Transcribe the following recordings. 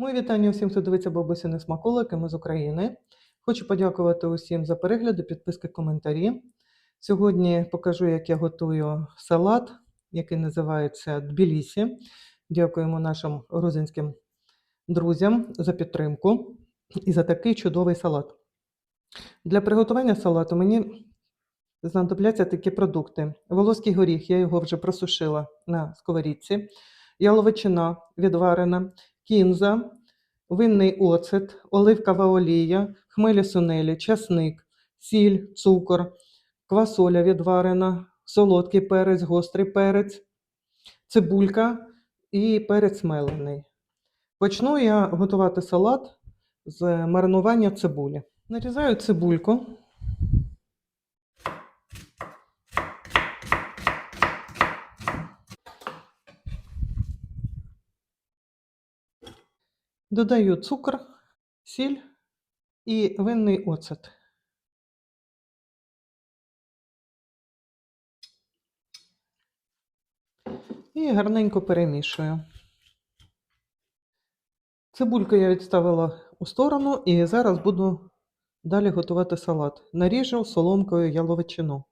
Мої вітання усім, хто дивиться бабусини смаколики. Ми з України. Хочу подякувати усім за перегляди, підписки, коментарі. Сьогодні покажу, як я готую салат, який називається Тбілісі. Дякуємо нашим грузинським друзям за підтримку і за такий чудовий салат. Для приготування салату мені знадобляться такі продукти. Волоський горіх, я його вже просушила на сковорідці, яловичина відварена, кінза, винний оцет, оливкова олія, хмелі сунелі, часник, сіль, цукор, квасоля відварена, солодкий перець, гострий перець, цибулька і перець мелений. Почну я готувати салат з маринування цибулі. Нарізаю цибульку. Додаю цукор, сіль і винний оцет. І гарненько перемішую. Цибульку я відставила у сторону і зараз буду далі готувати салат. Наріжу соломкою яловичину.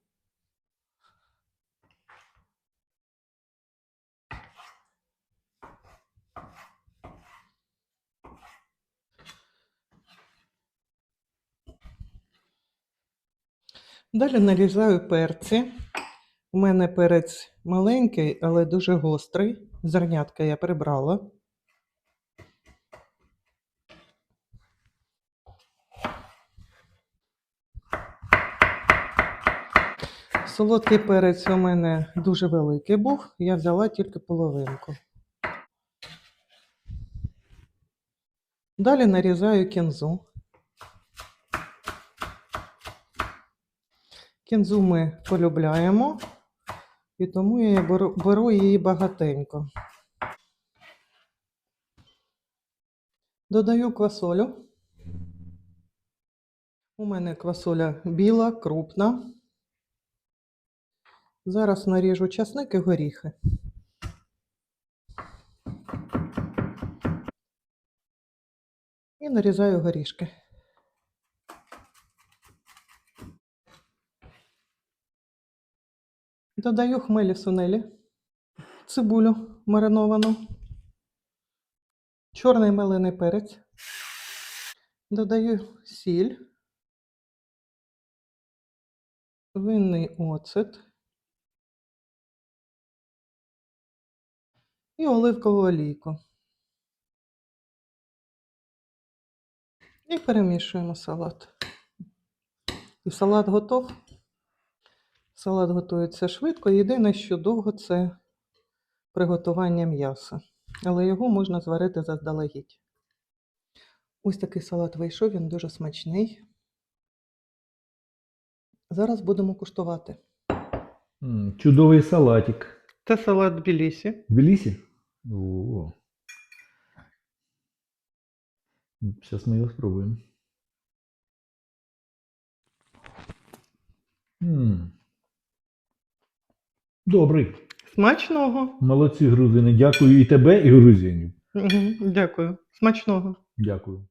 Далі нарізаю перці. У мене перець маленький, але дуже гострий. Зернятка я прибрала. Солодкий перець у мене дуже великий був, я взяла тільки половинку. Далі нарізаю кінзу. Кінзу ми полюбляємо, і тому я беру, беру її багатенько. Додаю квасолю. У мене квасоля біла, крупна. Зараз наріжу часник і горіхи. І нарізаю горішки. Додаю хмелі сунелі, цибулю мариновану, чорний мелений перець, додаю сіль, винний оцет і оливкову олійку. І перемішуємо салат. І салат готов. Салат готується швидко. Єдине, що довго це приготування м'яса. Але його можна зварити заздалегідь. Ось такий салат вийшов, він дуже смачний. Зараз будемо куштувати. М, Чудовий салатик. Це салат Білісі. В Тбілісі? О. Зараз ми його спробуємо. М. Добрий. Смачного. Молодці грузини. Дякую і тебе, і грузинів. Дякую. Смачного. Дякую.